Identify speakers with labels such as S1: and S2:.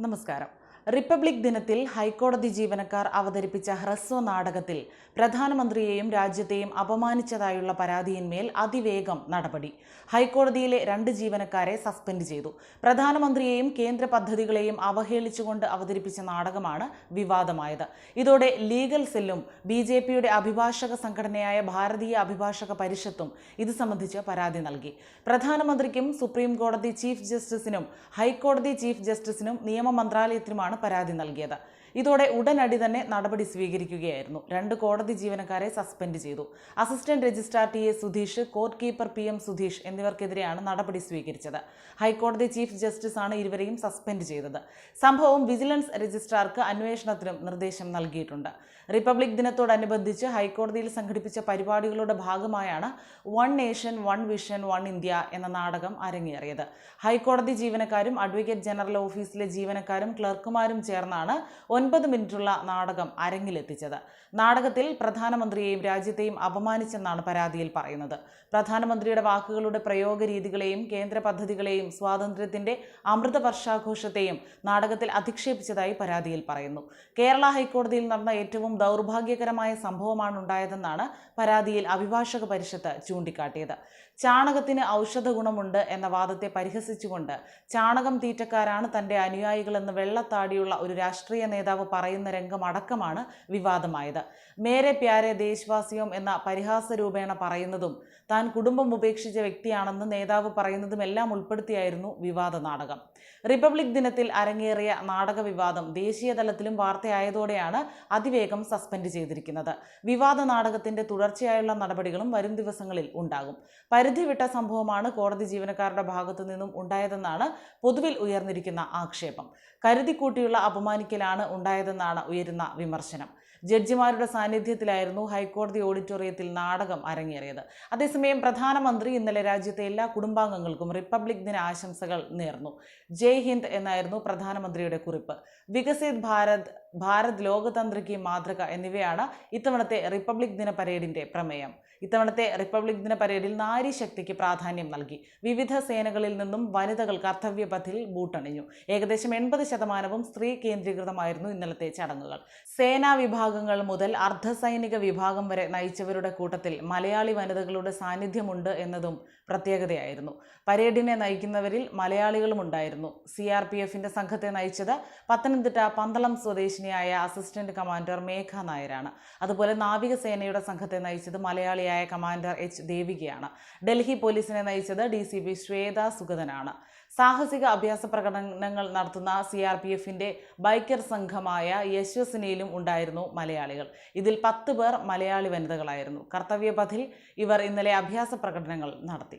S1: നമസ്കാരം. റിപ്പബ്ലിക് ദിനത്തിൽ ഹൈക്കോടതി ജീവനക്കാർ അവതരിപ്പിച്ച ഹ്രസ്വ നാടകത്തിൽ പ്രധാനമന്ത്രിയെയും രാജ്യത്തെയും അപമാനിച്ചതായുള്ള പരാതിയിന്മേൽ അതിവേഗം നടപടി. ഹൈക്കോടതിയിലെ രണ്ട് ജീവനക്കാരെ സസ്പെൻഡ് ചെയ്തു. പ്രധാനമന്ത്രിയെയും കേന്ദ്ര പദ്ധതികളെയും അവഹേളിച്ചുകൊണ്ട് അവതരിപ്പിച്ച നാടകമാണ് വിവാദമായത്. ഇതോടെ ലീഗൽ സെല്ലും ബി ജെ പിയുടെ അഭിഭാഷക സംഘടനയായ ഭാരതീയ അഭിഭാഷക പരിഷത്തും ഇത് സംബന്ധിച്ച് പരാതി നൽകി. പ്രധാനമന്ത്രിക്കും സുപ്രീം കോടതി ചീഫ് ജസ്റ്റിസിനും ഹൈക്കോടതി ചീഫ് ജസ്റ്റിസിനും നിയമ മന്ത്രാലയത്തിനുമാണ് പരാതി നൽകിയത് ഇതോടെ ഉടനടി തന്നെ നടപടി സ്വീകരിക്കുകയായിരുന്നു. രണ്ട് കോടതി ജീവനക്കാരെ സസ്പെൻഡ് ചെയ്തു. Assistant registrar T A Sudheesh court keeper P M Sudheesh എന്നിവർക്കെതിരെയാണ് നടപടി സ്വീകരിച്ചത്. ഹൈക്കോടതി ചീഫ് ജസ്റ്റിസ് ആണ് ഇരുവരെയും സസ്പെൻഡ് ചെയ്തത്. സംഭവം വിജിലൻസ് രജിസ്ട്രാർക്ക് അന്വേഷണത്തിനും നിർദ്ദേശം നൽകിയിട്ടുണ്ട്. റിപ്പബ്ലിക് ദിനത്തോടനുബന്ധിച്ച് ഹൈക്കോടതിയിൽ സംഘടിപ്പിച്ച പരിപാടികളുടെ ഭാഗമായാണ് one nation one vision one India എന്ന നാടകം അരങ്ങേറിയത്. ഹൈക്കോടതി ജീവനക്കാരും അഡ്വക്കേറ്റ് ജനറൽ ഓഫീസിലെ ജീവനക്കാരും ക്ലർക്കുമാരും ചേർന്നാണ് ഒൻപത് മിനിറ്റുള്ള നാടകം അരങ്ങിലെത്തിച്ചത്. നാടകത്തിൽ പ്രധാനമന്ത്രിയെയും രാജ്യത്തെയും അപമാനിച്ചെന്നാണ് പരാതിയിൽ പറയുന്നത്. പ്രധാനമന്ത്രിയുടെ വാക്കുകളുടെ പ്രയോഗ രീതികളെയും കേന്ദ്ര പദ്ധതികളെയും സ്വാതന്ത്ര്യത്തിന്റെ അമൃത വർഷാഘോഷത്തെയും നാടകത്തിൽ അധിക്ഷേപിച്ചതായി പരാതിയിൽ പറയുന്നു. കേരള ഹൈക്കോടതിയിൽ നടന്ന ഏറ്റവും ദൗർഭാഗ്യകരമായ സംഭവമാണ് ഉണ്ടായതെന്നാണ് പരാതിയിൽ അഭിഭാഷക പരിഷത്ത് ചൂണ്ടിക്കാട്ടിയത്. ചാണകത്തിന് ഔഷധ ഗുണമുണ്ട് എന്ന വാദത്തെ പരിഹസിച്ചുകൊണ്ട് ചാണകം തീറ്റക്കാരാണ് തന്റെ അനുയായികളെന്ന് വെള്ളത്താടിയുള്ള ഒരു രാഷ്ട്രീയ നേതാവ് പറയുന്ന രംഗം അടക്കമാണ് വിവാദമായത്. മേരെ പ്യാരെ ദേശവാസിയോം എന്ന പരിഹാസ രൂപേണ പറയുന്നതും താൻ കുടുംബം ഉപേക്ഷിച്ച വ്യക്തിയാണെന്ന് നേതാവ് പറയുന്നതും എല്ലാം ഉൾപ്പെടുത്തിയായിരുന്നു വിവാദ നാടകം. റിപ്പബ്ലിക് ദിനത്തിൽ അരങ്ങേറിയ നാടക വിവാദം ദേശീയ തലത്തിലും വാർത്തയായതോടെയാണ് അതിവേഗം സസ്പെൻഡ് ചെയ്തിരിക്കുന്നത്. വിവാദ നാടകത്തിന്റെ തുടർച്ചയായുള്ള നടപടികളും വരും ദിവസങ്ങളിൽ ഉണ്ടാകും. പരിധിവിട്ട സംഭവമാണ് കോടതി ജീവനക്കാരുടെ ഭാഗത്തു നിന്നും ഉണ്ടായതെന്നാണ് പൊതുവിൽ ഉയർന്നിരിക്കുന്ന ആക്ഷേപം. കരുതിക്കൂട്ടിയുള്ള അപമാനിക്കലാണ് ഉണ്ടായതെന്നാണ് ഉയരുന്ന വിമർശനം. ജഡ്ജിമാരുടെ സാന്നിധ്യത്തിലായിരുന്നു ഹൈക്കോടതി ഓഡിറ്റോറിയത്തിൽ നാടകം അരങ്ങേറിയത്. അതേസമയം പ്രധാനമന്ത്രി ഇന്നലെ രാജ്യത്തെ എല്ലാ കുടുംബാംഗങ്ങൾക്കും റിപ്പബ്ലിക് ദിന ആശംസകൾ നേർന്നു. ജയ് ഹിന്ദ് എന്നായിരുന്നു പ്രധാനമന്ത്രിയുടെ കുറിപ്പ്. വികസിത് ഭാരത് ഭാരത് ലോകതന്ത്രയ്ക്ക് മാതൃക എന്നിവയാണ് ഇത്തവണത്തെ റിപ്പബ്ലിക് ദിന പരേഡിന്റെ പ്രമേയം. ഇത്തവണത്തെ റിപ്പബ്ലിക് ദിന പരേഡിൽ നാരി ശക്തിക്ക് പ്രാധാന്യം നൽകി. വിവിധ സേനകളിൽ നിന്നും വനിതകൾ കർത്തവ്യപഥിൽ ബൂട്ടണിഞ്ഞു. ഏകദേശം എൺപത് ശതമാനവും സ്ത്രീ കേന്ദ്രീകൃതമായിരുന്നു ഇന്നലത്തെ ചടങ്ങുകൾ. സേനാ വിഭാഗങ്ങൾ മുതൽ അർദ്ധസൈനിക വിഭാഗം വരെ നയിച്ചവരുടെ കൂട്ടത്തിൽ മലയാളി വനിതകളുടെ സാന്നിധ്യമുണ്ട് എന്നതും പ്രത്യേകതയായിരുന്നു. പരേഡിനെ നയിക്കുന്നവരിൽ മലയാളികളുമുണ്ടായിരുന്നു. സി ആർ പി എഫിന്റെ സംഘത്തെ നയിച്ചത് പത്തനംതിട്ട പന്തളം സ്വദേശിനിയായ അസിസ്റ്റന്റ് കമാൻഡർ മേഘ നായരാണ്. അതുപോലെ നാവികസേനയുടെ സംഘത്തെ നയിച്ചത് മലയാളിയായ കമാൻഡർ എച്ച് ദേവികയാണ്. ഡൽഹി പോലീസിനെ നയിച്ചത് ഡി സി പി ശ്വേത സുഗതനാണ്. സാഹസിക അഭ്യാസ പ്രകടനങ്ങൾ നടത്തുന്ന സി ആർ പി എഫിന്റെ ബൈക്കർ സംഘമായ യശ്വസിനിയിലും ഉണ്ടായിരുന്നു മലയാളികൾ. ഇതിൽ പത്ത് പേർ മലയാളി വനിതകളായിരുന്നു. കർത്തവ്യപഥിൽ ഇവർ ഇന്നലെ അഭ്യാസ പ്രകടനങ്ങൾ നടത്തി.